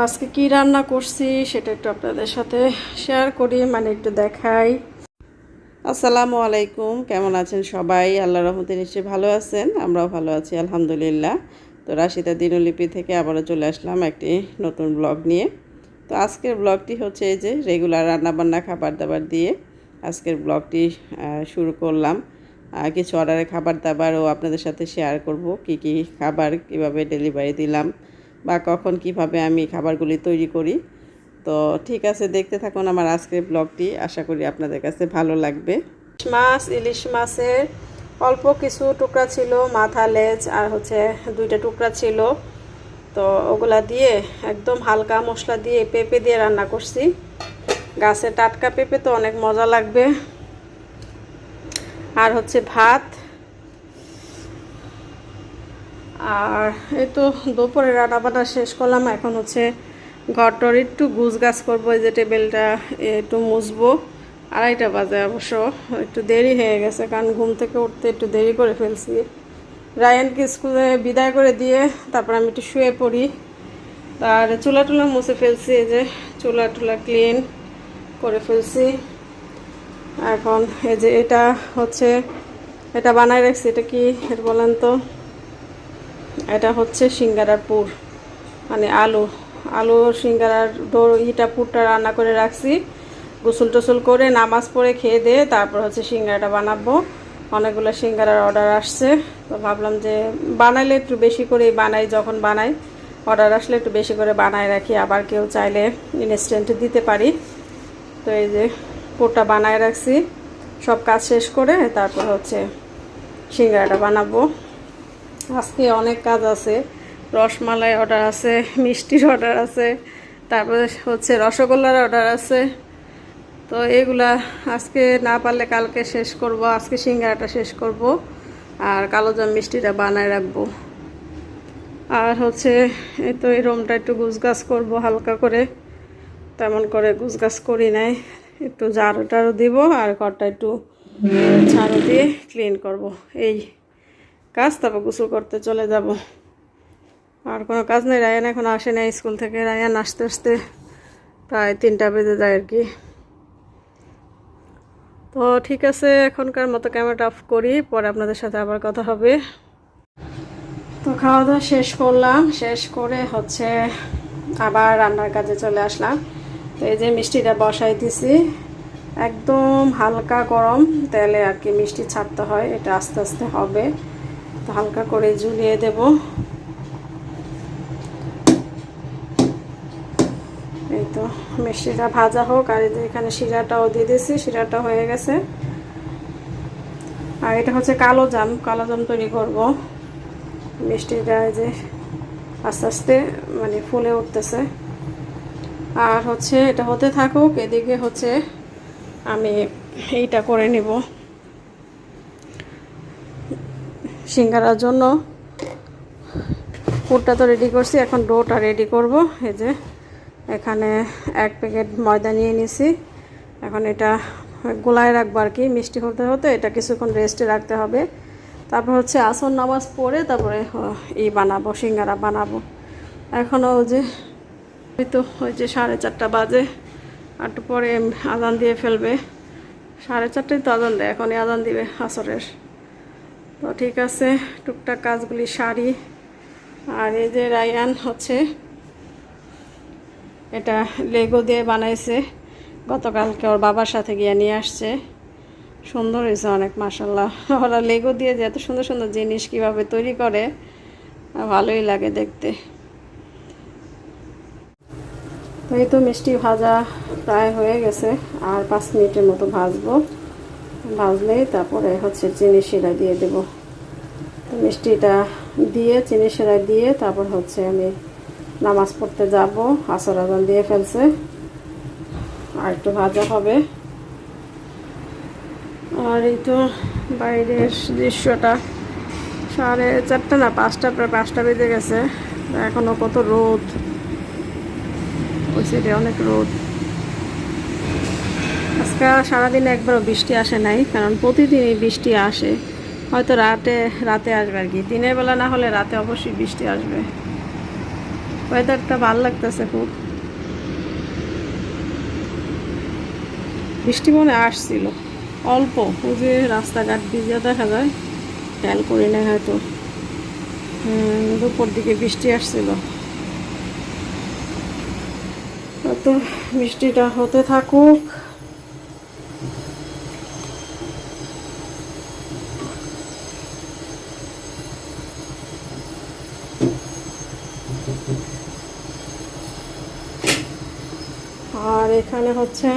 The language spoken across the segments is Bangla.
আজকে কি রান্না করছি সেটা একটু আপনাদের সাথে শেয়ার করি মানে একটু দেখাই। আসসালামু আলাইকুম, কেমন আছেন সবাই? আল্লাহ রহমতে নিশ্চয়ই ভালো আছেন, আমরাও ভালো আছি, আলহামদুলিল্লাহ। তো রাশিদা দিনলিপি থেকে আবারও চলে আসলাম একটি নতুন ব্লগ নিয়ে। তো আজকের ব্লগটি হচ্ছে এই যে রেগুলার রান্নাবান্না খাবার দাবার দিয়ে আজকের ব্লগটি শুরু করলাম। কিছু অর্ডারের খাবার দাবারও আপনাদের সাথে শেয়ার করব, কি কি খাবার কীভাবে ডেলিভারি দিলাম। বা কখন কীভাবে আমি খাবারগুলি তৈরি করি। তো ঠিক আছে, দেখতে থাকুন আমার আজকের ব্লগটি। আশা করি আপনাদের কাছে ভালো লাগবে। মাছ, ইলিশ মাছের অল্প কিছু টুকরা ছিল, মাথা, লেজ আর হচ্ছে দুইটা টুকরা ছিল। তো ওগুলা দিয়ে একদম হালকা মশলা দিয়ে পেঁপে দিয়ে রান্না করছি। গাছে টাটকা পেঁপে তো অনেক মজা লাগবে। আর হচ্ছে ভাত আর এই তো দুপুরে রান্না বান্না শেষ করলাম। এখন হচ্ছে ঘরটর একটু গুছ গাছ করব, এই যে টেবিলটা একটু মুছবো। আড়াইটা বাজে অবশ্য, একটু দেরি হয়ে গেছে কারণ ঘুম থেকে উঠতে একটু দেরি করে ফেলছি। রায়ানকে স্কুলে বিদায় করে দিয়ে তারপর আমি একটু শুয়ে পড়ি। তার চুলা টুলা মুছে ফেলছি, এই যে চুলা টুলা ক্লিন করে ফেলছি। এখন এই যে এটা হচ্ছে, এটা বানায় রাখছি, এটা কি বলেন তো? এটা হচ্ছে সিঙ্গারার পুর মানে আলু। আলু সিঙ্গারার ইটা পুরটা রান্না করে রাখছি। গোসল টোসল করে নামাজ পড়ে খেয়ে দিয়ে তারপর হচ্ছে সিঙ্গারাটা বানাবো। অনেকগুলো সিঙ্গারার অর্ডার আসছে। তো ভাবলাম যে বানাইলে একটু বেশি করে বানাই, যখন বানাই অর্ডার আসলে একটু বেশি করে বানায় রাখি। আবার কেউ চাইলে ইনস্ট্যান্ট দিতে পারি। তো এই যে পুরটা বানায় রাখছি। সব কাজ শেষ করে তারপর হচ্ছে সিঙ্গারাটা বানাবো। আজকে অনেক কাজ আছে। রসমালাই অর্ডার আছে, মিষ্টির অর্ডার আছে, তারপরে হচ্ছে রসগোল্লার অর্ডার আছে। তো এগুলা আজকে না পারলে কালকে শেষ করব, আজকে সিঙ্গারাটা শেষ করব, আর কালোজাম মিষ্টিটা বানায় রাখব। আর হচ্ছে এই তো এই রুমটা একটু গুছগাছ করব হালকা করে। তেমন করে গুছগাছ করি নাই। একটু ঝাড়ু টাড়ু দিব আর ঘরটা একটু ঝাড়ু দিয়ে ক্লিন করব। এই কাজ তারপর গোসল করতে চলে যাব। আর কোনো কাজ নেই, রায়ান এখন আসে না স্কুল থেকে। রায়ান আসতে আসতে প্রায় তিনটা বেজে যায় আর কি। তো ঠিক আছে, এখনকার মতো ক্যামেরাটা অফ করি, পরে আপনাদের সাথে আবার কথা হবে। তো খাওয়া দাওয়া শেষ করলাম। শেষ করে হচ্ছে আবার রান্নার কাজে চলে আসলাম। তো এই যে মিষ্টিটা বসাই দিছি। একদম হালকা গরম তেলে আর কি মিষ্টি ছাড়তে হয়, এটা আস্তে আস্তে হবে। হালকা করে ঝুলিয়ে দেব। এই তো মিষ্টিটা ভাজা হোক, আর এখানে শিরাটাও দিয়ে দিয়েছি, শিরাটা হয়ে গেছে। আর এটা হচ্ছে কালো জাম কালো জাম তৈরি করব। মিষ্টিটা যে আস্তে আস্তে মানে ফুলে উঠতেছে। আর হচ্ছে এটা হতে থাকুক, এদিকে হচ্ছে আমি এইটা করে নিব। সিঙ্গারার জন্য। পুরটা তো রেডি করছি, এখন ডোটা রেডি করব। এই যে, এখানে এক প্যাকেট ময়দা নিয়ে নিছি। এখন এটা গোলায় রাখব আর কি, মিষ্টি হতে হতে। এটা কিছুক্ষণ রেস্টে রাখতে হবে। তারপর হচ্ছে আসন নামাজ পড়ে তারপরে ই বানাবো, সিঙ্গারা বানাবো। এখনও ওই যে ওই তো, ওই যে সাড়ে চারটা বাজে। একটু পরে আজান দিয়ে ফেলবে। সাড়ে চারটায় তো আজান দেয়, এখনই আজান দিবে আসরের। তো ঠিক আছে, টুকটাক কাজগুলি সারি। আর এই যে রায়ান হচ্ছে, এটা লেগো দিয়ে বানাইছে। গতকালকে ওর বাবার সাথে গিয়ে নিয়ে আসছে। সুন্দর হয়েছে অনেক মাসাল্লাহ ওরা লেগো দিয়ে যে এত সুন্দর সুন্দর জিনিস কীভাবে তৈরি করে, ভালোই লাগে দেখতে। তো এই তো মিষ্টি ভাজা প্রায় হয়ে গেছে, আর পাঁচ মিনিটের মতো ভাজবো। ভাজলেই তারপরে হচ্ছে চিনি শিরা দিয়ে দেব। মিষ্টিটা দিয়ে, চিনি শিরা দিয়ে তারপর হচ্ছে আমি নামাজ পড়তে যাব। আসর আজান দিয়ে ফেলছে। আর একটু ভাজা হবে। আর এই তো বাইরের দৃশ্যটা সাড়ে চারটা না, পাঁচটা, প্রায় পাঁচটা বেজে গেছে। এখনও কত রোদ। ওই সাইডে অনেক রোদ। আজকে সারাদিন একবারও বৃষ্টি আসে নাই, কারণ প্রতিদিনই বৃষ্টি আসে। হয়তো রাতে রাতে আসবে আর কি। দিনের বেলা না হলে রাতে অবশ্যই বৃষ্টি আসবে। ওয়েদারটা ভালো লাগতেছে খুব। বৃষ্টি মনে আসছিল। অল্প। ওই যে রাস্তাঘাট ভিজে দেখা যায়। খেয়াল করি না হয়তো। দুপুর দিকে বৃষ্টি আসছিল। তো বৃষ্টিটা হতে থাকুক আর এখানে হচ্ছে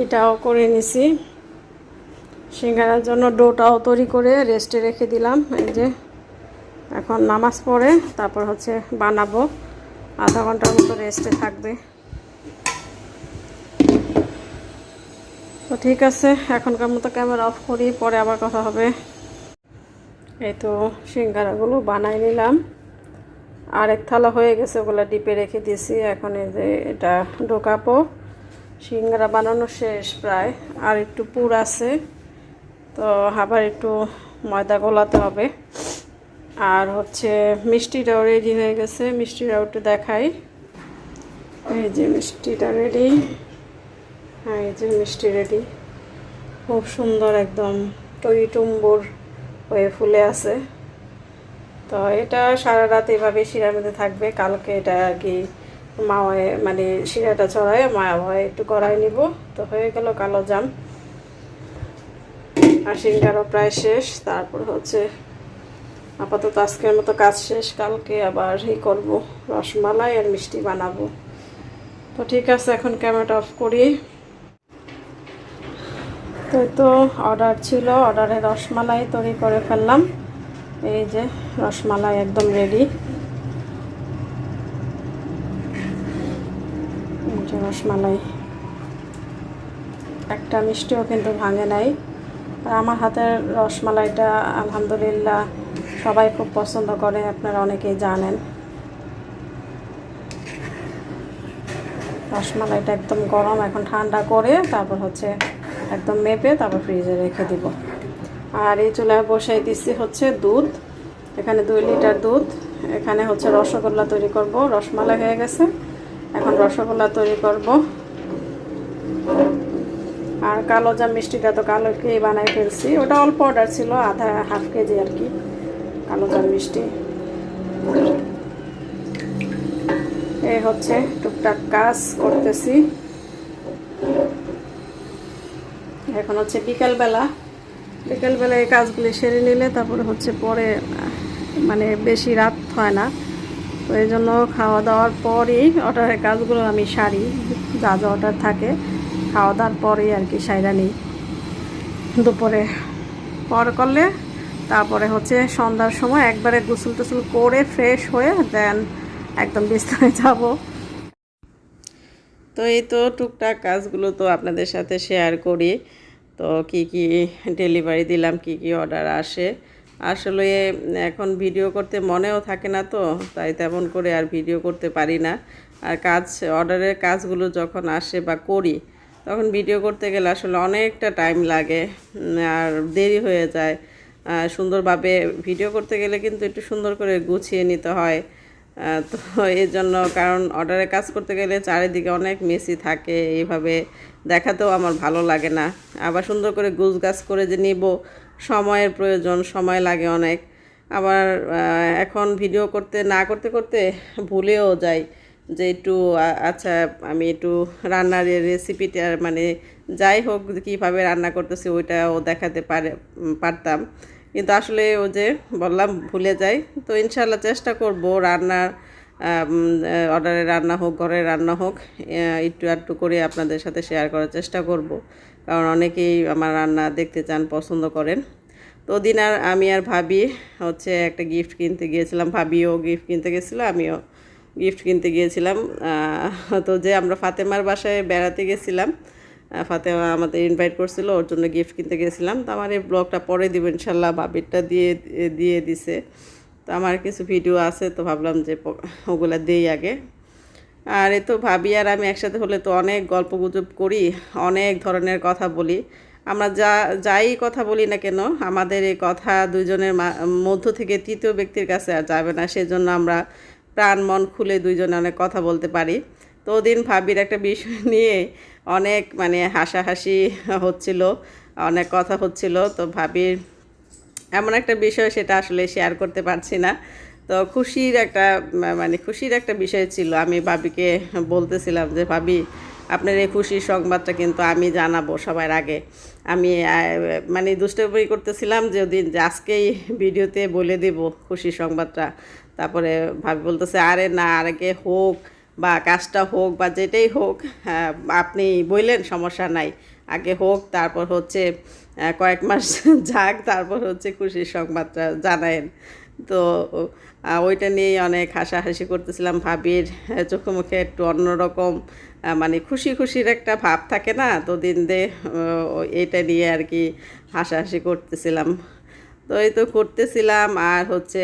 এটাও করে নিছি। সিঙ্গারার জন্য ডোটাও তৈরি করে রেস্টে রেখে দিলাম। এই যে এখন নামাজ পড়ে, তারপর হচ্ছে বানাবো। আধা ঘণ্টার মতো রেস্টে থাকবে। তো ঠিক আছে, এখনকার মতো ক্যামেরা অফ করি, পরে আবার কথা হবে। এই তো সিঙ্গারাগুলো বানাই নিলাম। আর এক থালা হয়ে গেছে, ওগুলো ডিপে রেখে দিয়েছি। এখন এই যে এটা ঢোকাবো। সিঙ্গারা বানানো শেষ প্রায়, আর একটু পুর আছে, তো আবার একটু ময়দা গলাতে হবে। আর হচ্ছে মিষ্টিটাও রেডি হয়ে গেছে, মিষ্টিটাও একটু দেখাই। এই যে মিষ্টিটা রেডি হ্যাঁ এই যে মিষ্টি রেডি খুব সুন্দর একদম টই টুম্বুর হয়ে ফুলে আছে। তো এটা সারা রাত এভাবে শিরার মধ্যে থাকবে। কালকে এটা আর কি মাওয়ায় মানে শিরাটা চড়ায় মায়া ভয়ে একটু করাই নিব। তো হয়ে গেল কালো জাম। আর সিঙ্গারও প্রায় শেষ। তারপর হচ্ছে আপাতত আজকের মতো কাজ শেষ। কালকে আবার এই করব, রসমালাই আর মিষ্টি বানাবো। তো ঠিক আছে, এখন ক্যামেরাটা অফ করি। তো তো অর্ডার ছিল, অর্ডারে রসমালাই তৈরি করে ফেললাম। এই যে রসমালাই একদম রেডি রসমালাই। একটা মিষ্টিও কিন্তু ভাঙে নাই। আর আমার হাতের রসমালাইটা, আলহামদুলিল্লাহ, সবাই খুব পছন্দ করে, আপনারা অনেকেই জানেন। রসমালাইটা একদম গরম, এখন ঠান্ডা করে, তারপর হচ্ছে একদম মেপে, তারপর ফ্রিজে রেখে দিব। আর এই চুলায় বসাই দিচ্ছি হচ্ছে দুধ। এখানে দুই লিটার দুধ। এখানে হচ্ছে রসগোল্লা তৈরি করব। রসমালাই হয়ে গেছে। এখন রসগোল্লা তৈরি করব। আর কালো জাম মিষ্টিটা তো কালোকে বানাই ফেলছি। ওটা অল্প অর্ডার ছিল, আধা হাফ কেজি আর কি, কালো জাম মিষ্টি। এই হচ্ছে টুকটাক কাজ করতেছি। এখন হচ্ছে বিকালবেলা বিকালবেলা এই কাজগুলি সেরে নিলে তারপরে হচ্ছে পরে মানে বেশি রাত হয় না। তো এই জন্য খাওয়া দাওয়ার পরেই অর্ডারের কাজগুলো আমি সারি, যা যা অর্ডার থাকে। খাওয়া দাওয়ার পরেই আর কি সাইরা নিই। দুপুরে পর করলে তারপরে হচ্ছে সন্ধ্যার সময় একবারে গোসল টোসল করে ফ্রেশ হয়ে দেন একদম বিছানায় যাব। তো এই তো টুকটাক কাজগুলো তো আপনাদের সাথে শেয়ার করি। তো কি কি ডেলিভারি দিলাম, কি কি অর্ডার আসে। আসলে এখন ভিডিও করতে মনেও থাকে না তো, তাই তেমন করে আর ভিডিও করতে পারি না। আর কাজ, অর্ডারের কাজগুলো যখন আসে বা করি, তখন ভিডিও করতে গেলে আসলে অনেকটা টাইম লাগে, আর দেরি হয়ে যায়। সুন্দরভাবে ভিডিও করতে গেলে কিন্তু একটু সুন্দর করে গুছিয়ে নিতে হয়। তো এই জন্য কারণ অর্ডারে কাজ করতে গেলে চারিদিকে অনেক মেসি থাকে, এইভাবে দেখাতেও আমার ভালো লাগে না। আবার সুন্দর করে গুছ গাছ করে যে নিব, সময়ের প্রয়োজন, সময় লাগে অনেক। আবার এখন ভিডিও করতে, না করতে করতে ভুলেও যাই যে একটু আচ্ছা আমি একটু রান্নার রেসিপিটা মানে যাই হোক, কীভাবে রান্না করতেছি ওইটাও দেখাতে পারে পারতাম। কিন্তু আসলে ও যে বললাম, ভুলে যাই। তো ইনশাল্লাহ চেষ্টা করব রান্নার অর্ডারে রান্না হোক, ঘরে রান্না হোক একটু আটটু করে আপনাদের সাথে শেয়ার করার চেষ্টা করব। কারণ অনেকেই আমার রান্না দেখতে চান, পছন্দ করেন। তো ওদিন আর আমি আর ভাবি হচ্ছে একটা গিফট কিনতে গিয়েছিলাম। ভাবিও গিফট কিনতে গেছিল, আমিও গিফট কিনতে গিয়েছিলাম। তো যে আমরা ফাতেমার বাসায় বেড়াতে গেছিলাম ফাতেমা আমাদের ইনভাইট করছিল, ওর জন্য গিফট কিনতে গেছিলাম। তো আমার এই ব্লগটা পরে দিব ইনশাল্লাহ, ভাবিরটা দিয়ে দিয়ে দিছে। তো আমার কিছু ভিডিও আছে, তো ভাবলাম যে ওগুলো দেই আগে। আর এ তো ভাবি আর আমি একসাথে হলে তো অনেক গল্প গুজব করি, অনেক ধরনের কথা বলি। আমরা যা, যাই কথা বলি না কেন, আমাদের এই কথা দুজনের মধ্য থেকে তৃতীয় ব্যক্তির কাছে আর যাবে না, সেজন্য আমরা প্রাণ মন খুলে দুইজনে অনেক কথা বলতে পারি। তো ওদিন ভাবির একটা বিষয় নিয়ে অনেক মানে হাসাহাসি হচ্ছিল, অনেক কথা হচ্ছিল। তো ভাবির এমন একটা বিষয় সেটা আসলে শেয়ার করতে পারছি না। তো খুশির একটা মানে খুশির একটা বিষয় ছিল। আমি ভাবিকে বলতেছিলাম যে, ভাবি, আপনার এই খুশির সংবাদটা কিন্তু আমি জানাব সবার আগে। আমি মানে দুষ্টমি করতেছিলাম যে, ওদিন আজকেই ভিডিওতে বলে দেব খুশির সংবাদটা। তারপরে ভাবি বলতেছে, আরে না আগে হোক। বা কাজটা হোক বা যেটাই হোক হ্যাঁ, আপনি বললেন সমস্যা নাই। আগে হোক তারপর হচ্ছে কয়েক মাস যাক তারপর হচ্ছে খুশির সংবাদটা জানায়েন। তো ওইটা নিয়েই অনেক হাসাহাসি করতেছিলাম ভাবির চোখে মুখে একটু অন্যরকম মানে খুশি খুশির একটা ভাব থাকে না তো দিন দে এইটা নিয়ে আর কি হাসাহাসি করতেছিলাম। তো এই তো করতেছিলাম আর হচ্ছে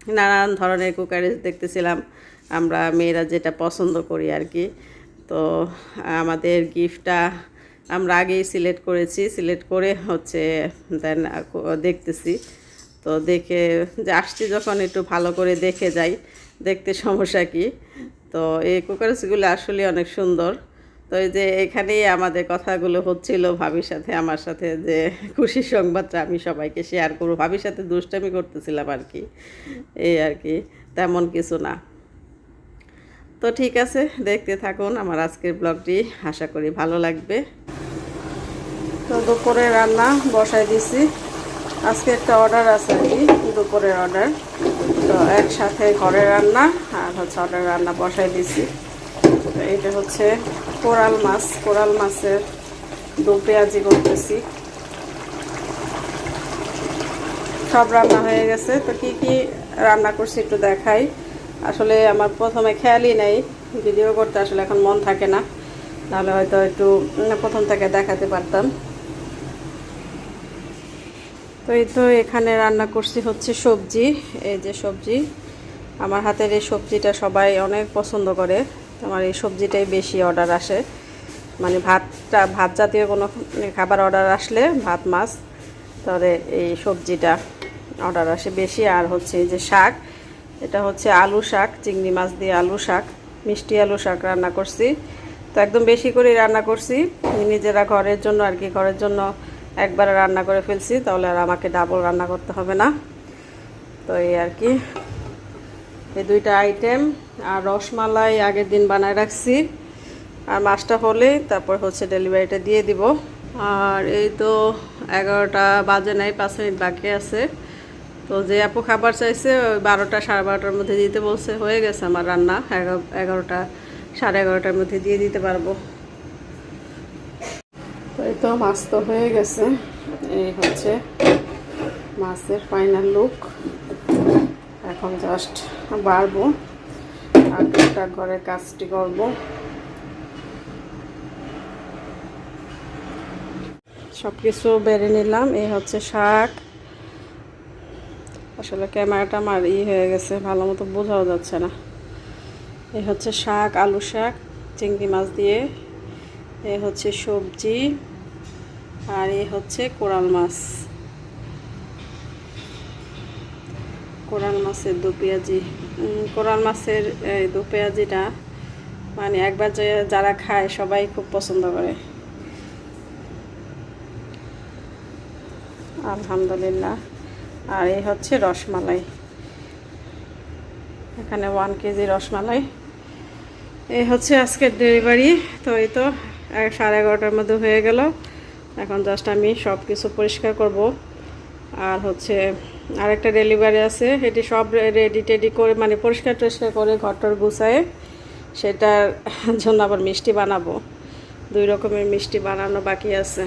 নানান ধরনের কুকারিজ দেখতেছিলাম। আমরা মেয়েরা যেটা পছন্দ করি আর কি। তো আমাদের গিফটটা আমরা আগেই সিলেক্ট করেছি। সিলেক্ট করে হচ্ছে দেন দেখতেছি। তো দেখে যে আসছি যখন একটু ভালো করে দেখে যাই। দেখতে সমস্যা কি? তো এই কুকারিজগুলো আসলে অনেক সুন্দর। তো এই যে এখানেই আমাদের কথাগুলো হচ্ছিল ভাবির সাথে, আমার সাথে যে খুশির সংবাদটা আমি সবাইকে শেয়ার করব। ভাবির সাথে দুষ্টামি করতেছিলাম আর কি। এই আর কি, তেমন কিছু না। তো ঠিক আছে, দেখতে থাকুন আমার আজকের ব্লগটি। আশা করি ভালো লাগবে। তো দুপুরে রান্না বসাই দিছি। আজকে একটা অর্ডার আছে আর কি, দুপুরের অর্ডার। তো একসাথে ঘরে রান্না আর হচ্ছে অর্ডার রান্না বসাই দিছি। তো এটা হচ্ছে কোরাল মাছ। কোরাল মাছের দু পেঁয়াজি করতেছি। সব রান্না হয়ে গেছে। তো কি কি রান্না করছি একটু দেখাই। আসলে আমার প্রথমে খেয়ালই নেই, ভিডিও করতে আসলে এখন মন থাকে না। নাহলে হয়তো একটু প্রথম থেকে দেখাতে পারতাম। তো এই তো এখানে রান্না করছি হচ্ছে সবজি, এই যে সবজি। আমার হাতের এই সবজিটা সবাই অনেক পছন্দ করে। আমার এই সবজিটাই বেশি অর্ডার আসে। মানে ভাতটা, ভাত জাতীয় কোনো খাবার অর্ডার আসলে ভাত, মাছ তাহলে এই সবজিটা অর্ডার আসে বেশি। আর হচ্ছে এই যে শাক এটা হচ্ছে আলু শাক, চিংড়ি মাছ দিয়ে আলু শাক, মিষ্টি আলু শাক রান্না করছি। তো একদম বেশি করে রান্না করছি। নিজেরা ঘরের জন্য আর কি, ঘরের জন্য একবারে রান্না করে ফেলছি, তাহলে আর আমাকে ডাবল রান্না করতে হবে না। তো এই আর কি। এই দুইটা আইটেম আর রসমালাই আগের দিন বানায় রাখছি। আর মাছটা হলে তারপর হচ্ছে ডেলিভারিটা দিয়ে দিব। আর এই তো এগারোটা বাজে নাই, পাঁচ মিনিট বাকি আছে। তো যে আপু খাবার চাইছে, ওই বারোটা, সাড়ে বারোটার মধ্যে দিতে বলছে, হয়ে গেছে আমার রান্না, এগারো, এগারোটা, সাড়ে এগারোটার মধ্যে দিয়ে দিতে পারব। তো এই তো মাছ তো হয়ে গেছে। এই হচ্ছে মাছের ফাইনাল লুক এখন জাস্ট বাড়বো। আর টুকটাক ঘরের কাজটি করব। সব কিছু বেড়ে নিলাম। এই হচ্ছে শাক। আসলে ক্যামেরাটা আমার ই হয়ে গেছে ভালো মতো বোঝাও যাচ্ছে না। এ হচ্ছে শাক, আলু শাক, চিংড়ি মাছ দিয়ে। এ হচ্ছে সবজি আর এ হচ্ছে কোরাল মাছ। কোরাল মাছের দু পেঁয়াজি। কোরাল মাছের এই দু পেঁয়াজিটা মানে একবার যারা খায় সবাই খুব পছন্দ করে। আলহামদুলিল্লাহ। আর এই হচ্ছে রসমালাই। এখানে ওয়ান কেজি রসমালাই। এই হচ্ছে আজকের ডেলিভারি তো এই তো সাড়ে এগারোটার মধ্যে হয়ে গেল। এখন জাস্ট আমি সব কিছু পরিষ্কার করব। আর হচ্ছে আরেকটা ডেলিভারি আছে, এটি সব রেডি টেডি করে মানে পরিষ্কার টরিষ্কার করে ঘরটর গুছায় সেটার জন্য আবার মিষ্টি বানাবো। দুই রকমের মিষ্টি বানানো বাকি আছে।